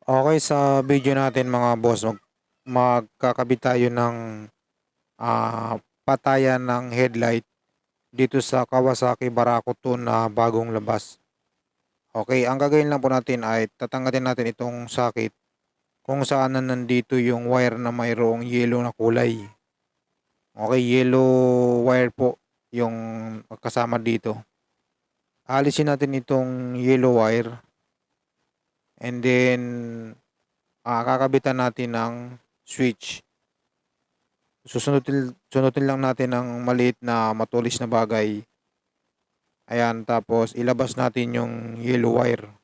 Okay, sa video natin mga boss, mag magkakabit tayo ng, ah, patayan ng headlight dito sa Kawasaki Barako 2 na bagong labas. Okay, ang gagawin lang po natin ay tatanggalin natin itong socket kung saan na nandito yung wire na mayroong yellow na kulay. Okay, yellow wire po yung kasama dito. Alisin natin itong yellow wire. And then, ah, kakabitan natin ng switch. Susundutin, sundutin lang natin ng maliit na matulis na bagay. Ayan, tapos ilabas natin yung yellow wire.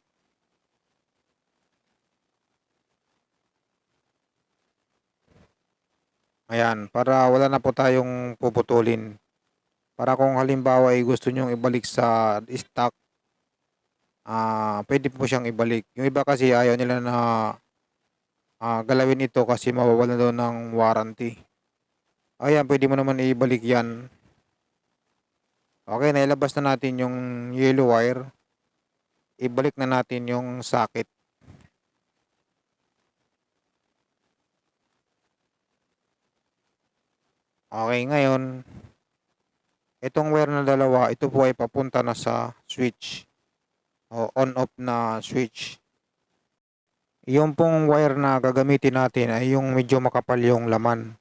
Ayan, para wala na po tayong puputulin. Para kung halimbawa ay gusto nyong ibalik sa stock, ah, pwede po siyang ibalik. Yung iba kasi ayaw nila na ah, galawin ito kasi mawawalan daw ng warranty. Ayan, pwede mo naman ibalik yan. Okay, nailabas na natin yung yellow wire. Ibalik na natin yung socket. Okay, ngayon, itong wire na dalawa, ito po ay papunta na sa switch. O on-off na switch. Yung pong wire na gagamitin natin ay yung medyo makapal yung laman.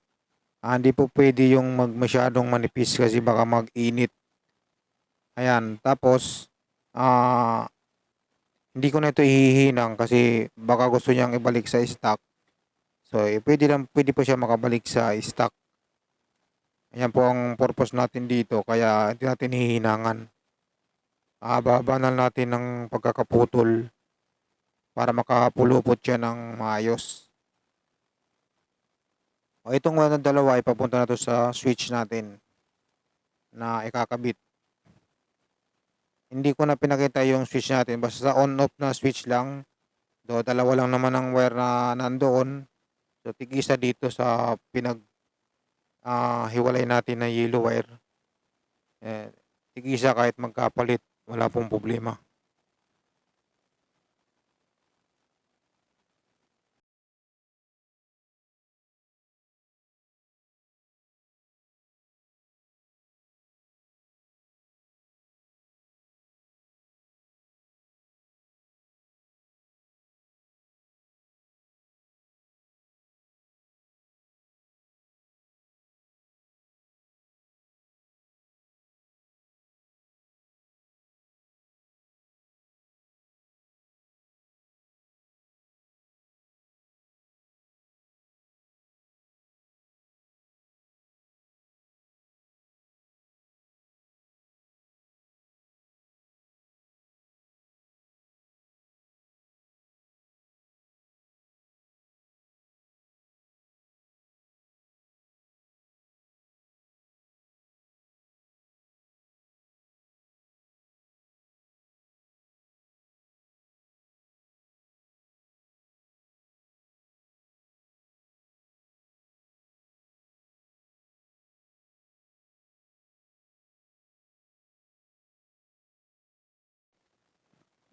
Ah, hindi po pwede yung mag masyadong manipis kasi baka mag-init. Ayan, tapos ah hindi ko na ito ihihinang kasi baka gusto niyang ibalik sa stock. So, eh, pwede lang pwede po siya makabalik sa stock. Ayan po ang purpose natin dito kaya hindi natin hihinangan. Ah, babanal natin ng pagkakaputol para makapulupot siya ng maayos. O itong na dalawa ay papunta na to sa switch natin na ikakabit. Hindi ko na pinakita yung switch natin. Basta sa on-off na switch lang. Do, dalawa lang naman ang wire na nandoon. So, tigisa dito sa pinag ah, hiwalay natin na yellow wire. Eh, tigisa kahit magkapalit. Wala pong problema.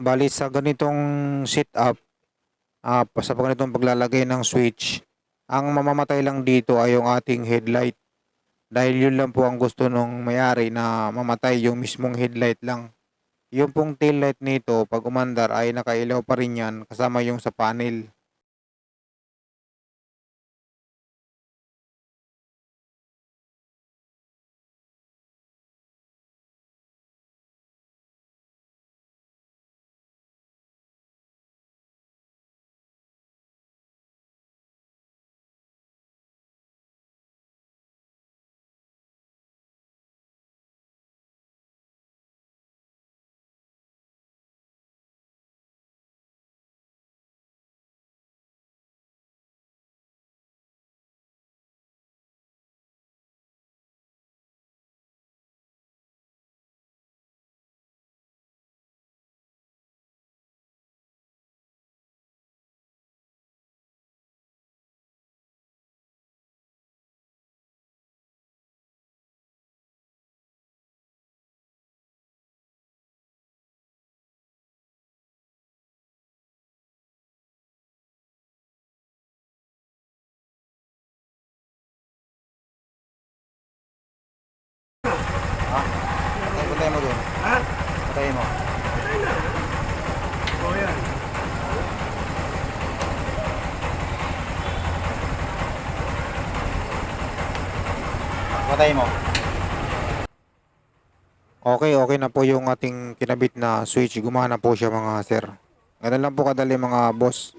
Bali sa ganitong setup, ah, sa ganitong paglalagay ng switch, ang mamamatay lang dito ay yung ating headlight. Dahil yun lang po ang gusto nung may-ari na mamatay yung mismong headlight lang. Yung pong taillight nito, pag umandar ay nakailaw pa rin yan kasama yung sa panel. Patay, patay mo dun. Ha? Patay mo. O yan. Patay mo. Okay, okay na po yung ating kinabit na switch. Gumana po siya mga sir. Ganun lang po kadali mga boss.